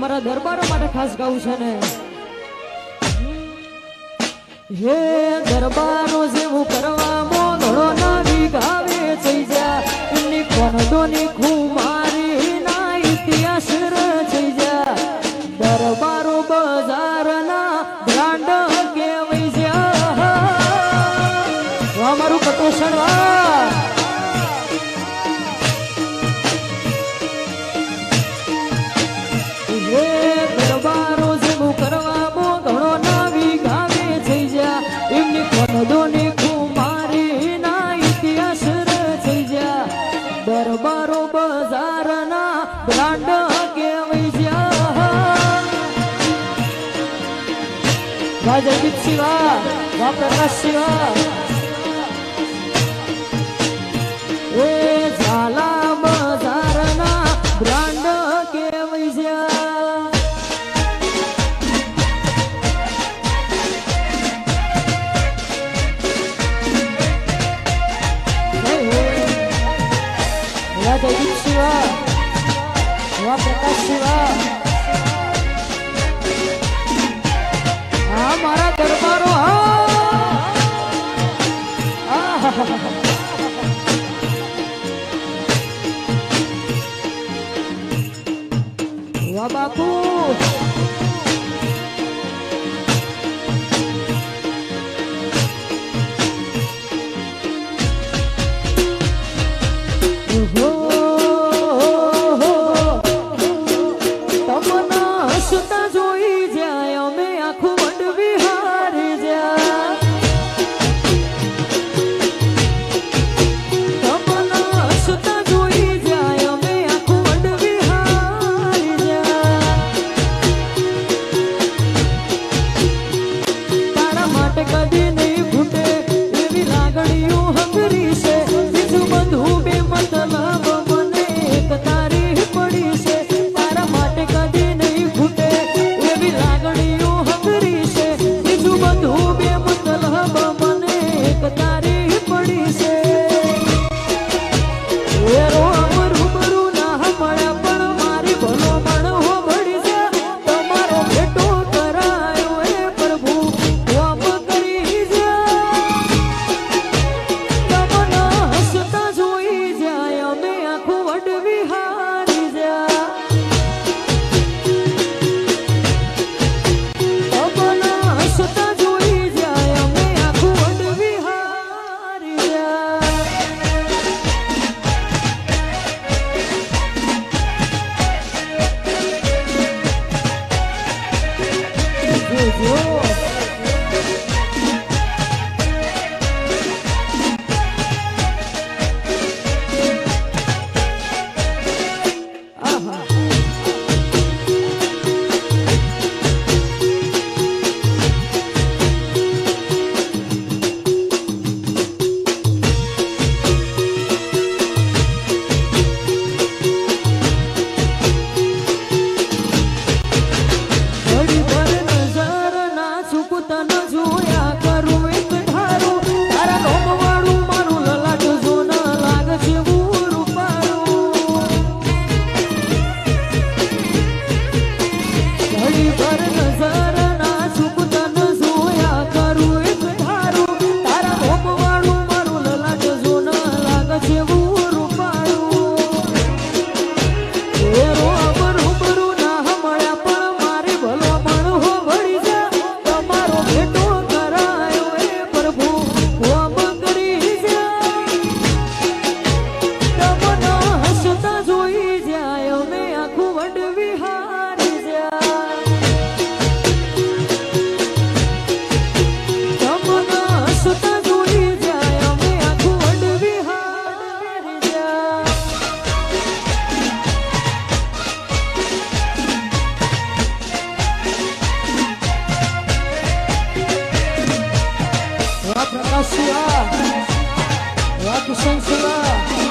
મારા દરબારો માટે ખાસ ગાવું છે ને. હે દરબારો જેવું કરવામાં મોડો ના ગાવે થઈ જા. એમની કોણ દોની ખુમા દરબારો બજારના બ્રાન્ડ કેવી છે શિવા પ્રકાશ શિવા. chutando. 不生气了。